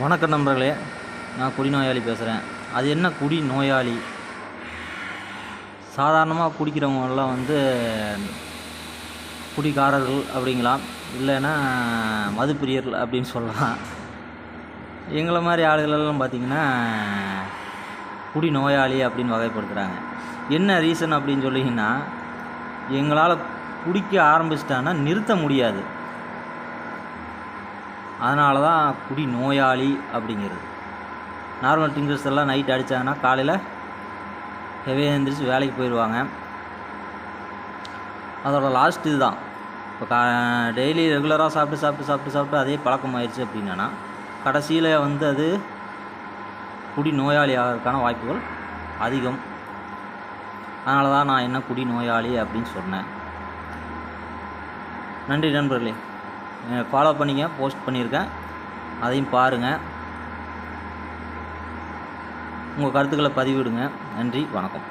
வணக்கம் நண்பர்களே நான் குடிநோயாளி பேசுகிறேன் அது என்ன குடி நோயாளி? சாதாரணமாக குடிக்கிறவங்கெல்லாம் வந்து குடிக்காரர்கள் அப்படிங்களாம் இல்லைன்னா மதுப்பிரியர்கள் அப்படின்னு சொல்லலாம். எங்களை மாதிரி ஆளுகளெல்லாம் பார்த்திங்கன்னா குடி நோயாளி அப்படின்னு வகைப்படுத்துகிறாங்க என்ன ரீசன் அப்படின்னு சொல்லிங்கன்னா எங்களால் குடிக்க ஆரம்பிச்சிட்டான்னா நிறுத்த முடியாது. அதனால தான் குடி நோயாளி அப்படிங்கிறது. நார்மல் ட்ரிங்கர்ஸ் எல்லாம் நைட் அடித்தாங்கன்னா காலையில் ஹெவியாக எழுந்திரிச்சு வேலைக்கு போயிடுவாங்க அதோட லாஸ்ட் இதுதான். இப்போ கா டெய்லி ரெகுலராக சாப்பிட்டு சாப்பிட்டு சாப்பிட்டு சாப்பிட்டு அதே பழக்கம் ஆயிடுச்சு அப்படின்னா கடைசியில் வந்து அது குடி நோயாளி ஆகிறதுக்கான வாய்ப்புகள் அதிகம். அதனால தான் நான் என்ன குடி நோயாளி அப்படின்னு சொன்னேன். நன்றி நண்பர்களே. ஃபாலோ பண்ணிங்க போஸ்ட் பண்ணியிருக்கேன் அதையும் பாருங்கள் உங்கள் கருத்துக்களை பதிவிடுங்க. நன்றி வணக்கம்.